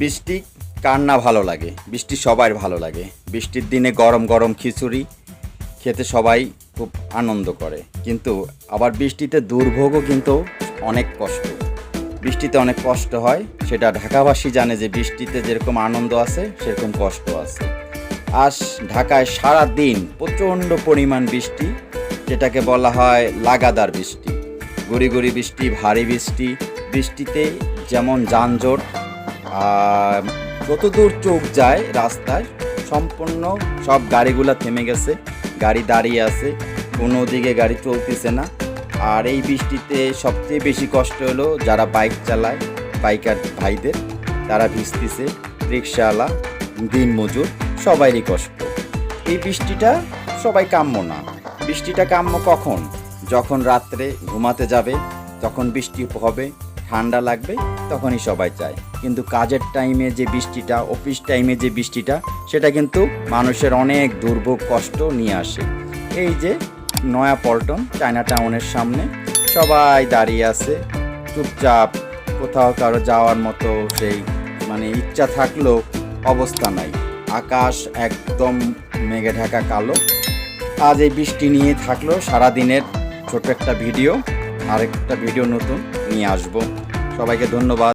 বৃষ্টি কার না ভালো লাগে, বৃষ্টি সবার ভালো লাগে। বৃষ্টির দিনে গরম গরম খিচুড়ি খেতে সবাই খুব আনন্দ করে। কিন্তু আবার বৃষ্টিতে দুর্ভোগও কিন্তু অনেক কষ্ট। বৃষ্টিতে অনেক কষ্ট হয়, সেটা ঢাকাবাসী জানে যে বৃষ্টিতে যেরকম আনন্দ আছে, সেরকম কষ্ট আছে। আজ ঢাকায় সারা দিন প্রচণ্ড পরিমাণ বৃষ্টি, যেটাকে বলা হয় লাগাদার বৃষ্টি। গুড়ি গুড়ি বৃষ্টি, ভারী বৃষ্টি, বৃষ্টিতে যেমন যানজট আর যতদূর চোখ যায় রাস্তায়, সম্পূর্ণ সব গাড়িগুলো থেমে গেছে, গাড়ি দাঁড়িয়ে আছে, কোনো দিকে গাড়ি চলতেছে না। আর এই বৃষ্টিতে সবচেয়ে বেশি কষ্ট হলো যারা বাইক চালায়, বাইকার ভাইদের, তারা ভিজতেছে, রিক্সাওয়ালা দিনমজুর সবাইরই কষ্ট। এই বৃষ্টিটা সবাই কাম্য না। বৃষ্টিটা কাম্য কখন? যখন রাত্রে ঘুমাতে যাবে, তখন বৃষ্টি হবে ঠান্ডা লাগবে, তখনই সবাই চায়। কিন্তু কাজের টাইমে যে বৃষ্টিটা অফিস টাইমে যে বৃষ্টিটা, সেটা কিন্তু মানুষের অনেক দুর্ভোগ, কষ্ট নিয়ে আসে। এই যে নয়া পল্টন চায়না টাউনের সামনে, সবাই দাঁড়িয়ে আছে, চুপচাপ, কোথাও কারও যাওয়ার মতো সেই মানে ইচ্ছা থাকলেও অবস্থা নাই। আকাশ একদম মেঘে ঢাকা কালো। আজ এই বৃষ্টি নিয়ে থাকল সারাদিনের ছোট একটা ভিডিও। আরেকটা ভিডিও নতুন নিয়ে আসব। সবাইকে ধন্যবাদ।